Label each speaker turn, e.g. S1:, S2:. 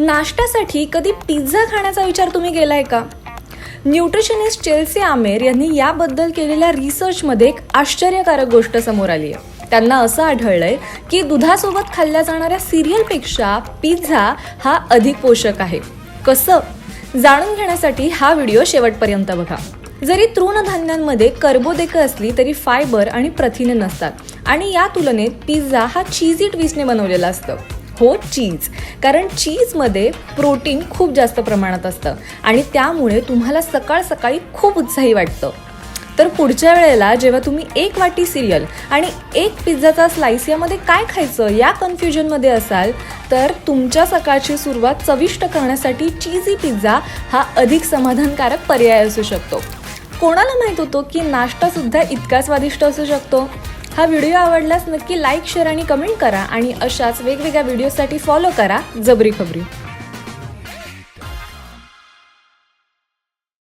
S1: नाश्त्यासाठी कधी पिझ्झा खाण्याचा विचार तुम्ही केलाय का? न्यूट्रिशनिस्ट चेल्सी आमेर यांनी याबद्दल केलेल्या रिसर्चमध्ये एक आश्चर्यकारक गोष्ट समोर आली आहे. त्यांना असं आढळलंय की दुधासोबत खाल्ल्या जाणाऱ्या सिरियलपेक्षा पिझ्झा हा अधिक पोषक आहे. कसं? जाणून घेण्यासाठी हा व्हिडिओ शेवटपर्यंत बघा. जरी तृणधान्यांमध्ये कर्बोदेक असली तरी फायबर आणि प्रथिने नसतात. आणि या तुलनेत पिझ्झा हा चीजी ट्विस्टने बनवलेला असतं. हो चीज कारण चीजमध्ये प्रोटीन खूप जास्त प्रमाणात असतं. आणि त्यामुळे तुम्हाला सकाळ सकाळी खूप उत्साही वाटतं. तर पुढच्या वेळेला जेव्हा तुम्ही एक वाटी सिरियल आणि एक पिझ्झाचा स्लाइस यामध्ये काय खायचं या कन्फ्युजनमध्ये असाल तर तुमच्या सकाळची सुरुवात चविष्ट करण्यासाठी चीजी पिझ्झा हा अधिक समाधानकारक पर्याय असू शकतो. कोणाला माहीत होतो की नाश्तासुद्धा इतका स्वादिष्ट असू शकतो? हा व्हिडिओ आवडल्यास नक्की लाईक शेअर आणि कमेंट करा आणि अशाच वेगवेगळ्या व्हिडिओसाठी फॉलो करा जबरी खबरी.